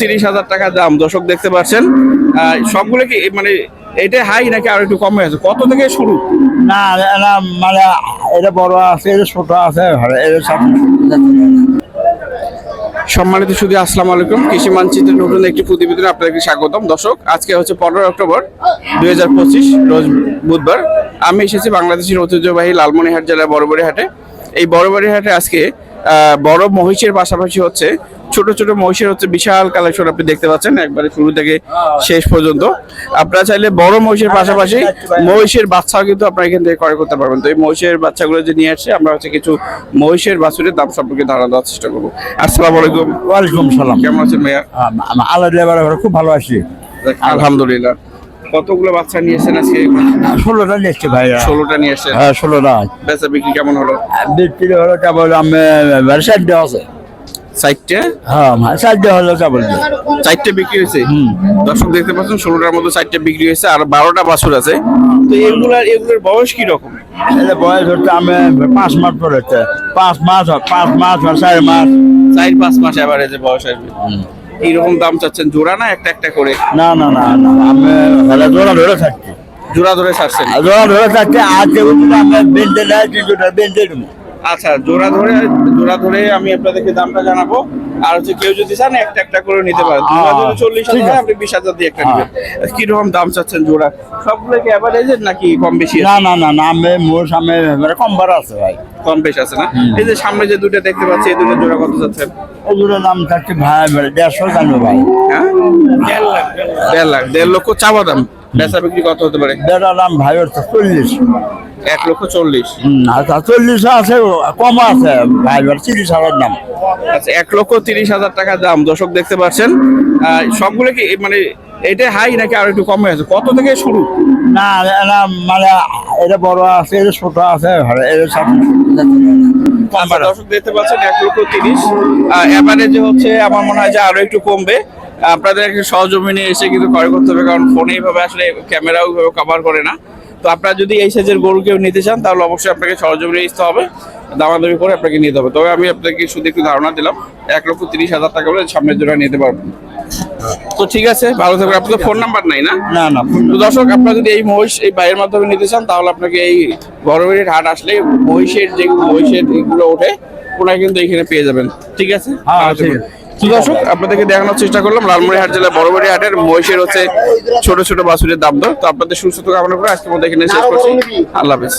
তিরিশ হাজার টাকা দাম। দর্শক দেখতে পাচ্ছেন সবগুলো কি মানে এটা হাই নাকি আর একটু কম হয়েছে কত থেকে শুরু? না না মানে এটা বড় আছে এটা ছোট আছে এটা সম্মানিত সুদী আসসালামু আলাইকুম। কৃষি মানচিত্রের নতুন একটি প্রতিবেদনে আপনাদেরকে স্বাগতম। দর্শক আজকে হচ্ছে পনেরো অক্টোবর দুই হাজার পঁচিশ রোজ বুধবার। আমি এসেছি বাংলাদেশের ঐতিহ্যবাহী লালমনিহাট জেলার বড়বাড়ি হাটে এই বড়বাড়ি হাটে আজকে বড় মহিষের পাশাপাশি হচ্ছে ছোট ছোট মহিষের হচ্ছে বিশাল কালেকশন আপনি দেখতে পাচ্ছেন একবারে শুরু থেকে শেষ পর্যন্ত। আপনারা চাইলে বড় মহিষের পাশাপাশি মহিষের বাচ্চাও কিন্তু আপনারা এখান থেকে ক্রয় করতে পারবেন। তো এই মহিষের বাচ্চাগুলো যে নিয়ে আসছে আমরা হচ্ছে কিছু মহিষের বাছুরের দাম সম্পর্কে ধারণা দেওয়ার চেষ্টা করব। আসসালামু আলাইকুম। ওয়ালাইকুম সালাম। কেমন আছেন ভাইয়া? আল্লাহ লেবার খুব ভালো আছি। আলহামদুলিল্লাহ। কতগুলো বাচ্চা নিয়ে এসেছেন আজকে? ষোলোটা নিচ্ছে ভাইয়া। ষোলোটা নিয়ে এসেছেন। হ্যাঁ ষোলোটা। বেচা বিক্রি কেমন হলো? বিক্রি হলো কেবল আমি চারটে আছে। চারটে হ্যাঁ চারটে হলো কেবল চারটে বিক্রি হয়েছে? দর্শক দেখতে পাচ্ছেন ষোলোটার মধ্যে চারটে বিক্রি হয়েছে আর বারোটা বাছুর আছে। তো এগুলার এগুলোর বয়স কি রকম এটা বয়স হচ্ছে আমি পাঁচ মাস পড়েছে পাঁচ মাস পাঁচ মাস চার মাস। চার পাঁচ মাস এভারেজে বয়স আসবে। কীরকম দাম চাচ্ছেন? জোড়া না একটা একটা করে? না না না না আমি তাহলে জোড়া ধরে থাকছি। জোড়া ধরে ছাড়ছেন? জোড়া ধরে থাকছি কেউ যদি বেঁধে কিছুটা বেঁধে দেবো। আচ্ছা জোড়া ধরে জোড়া ধরে আমি আপনাদেরকে দামটা জানাব। আর হচ্ছে কেউ যদি চান একটা একটা করে নিতে পারেন। জোড়া যদি চল্লিশ হাজার আপনি বিশ হাজার দিয়ে একটা নেবেন। কীরকম দাম চাচ্ছেন জোড়া? সবগুলো কি অ্যাভারেজের নাকি কম বেশি না না না না আমি মোর সামনে মানে কম বার আছে ভাই। কম বেশি আছে না? এই যে সামনে যে দুটো দেখতে পাচ্ছি এই দুটো জোড়া কত চাচ্ছেন? এই দুটো দাম থাকছে ভাই মানে দেড়শো জানো ভাই। হ্যাঁ? দেড় লাখ দেড় লক্ষ চাওয়া দাম। বেচা বিক্রি কত হতে পারে? বেটা দাম ভাই হচ্ছে চল্লিশ। এক লক্ষ চল্লিশ। আচ্ছা চল্লিশ আছে কম আছে ভাই তিরিশ হাজার দাম। আচ্ছা এক লক্ষ তিরিশ হাজার টাকা দাম দর্শক দেখতে পাচ্ছেন। সবগুলো কি মানে এটা হাই নাকি আর একটু কম হয়েছে কত থেকে শুরু? না না মানে এটা বড় আছে এটা ছোট আছে এটা সব আচ্ছা, দর্শক দেখতে পাচ্ছেন এক লক্ষ তিরিশ। এভারেজে হচ্ছে আমার মনে হয় যে আরও একটু কমবে। আপনাদের সহজমিনে এসে কিন্তু ক্রয় করতে হবে কারণ ফোনে এইভাবে আসলে ক্যামেরা ওইভাবে কভার করে না। তো আপনারা যদি এই সাইজের গরু কেউ নিতে চান তাহলে অবশ্যই আপনাকে সহজমিনে আসতে হবে দামাদামি করে আপনাকে নিতে হবে। তবে আমি আপনাকে শুধু একটু ধারণা দিলাম এক লক্ষ তিরিশ হাজার টাকা বলে সামনের জোড়া নিতে পারবেন তো ঠিক আছে ভালো থাকবেন। আপনার ফোন নাম্বার নাই না? না না। তো দর্শক আপনারা যদি এই মহিষ এই বাইরের মাধ্যমে নিতে চান তাহলে আপনাকে এই গরমের হাট আসলে মহিষের যে মহিষের এগুলো ওঠে ওনারা কিন্তু এখানে পেয়ে যাবেন। ঠিক আছে। দর্শক, আপনাদেরকে দেখানোর চেষ্টা করলাম লালমনিরহাট জেলার বড়বাড়ি হাটের মহিষের হচ্ছে ছোট ছোট বাছুরের দাম দর। তো আপনাদের সুস্থ কামনা করে আজকে মধ্যে এখানে শেষ করছি। আল্লাহ হাফেজ।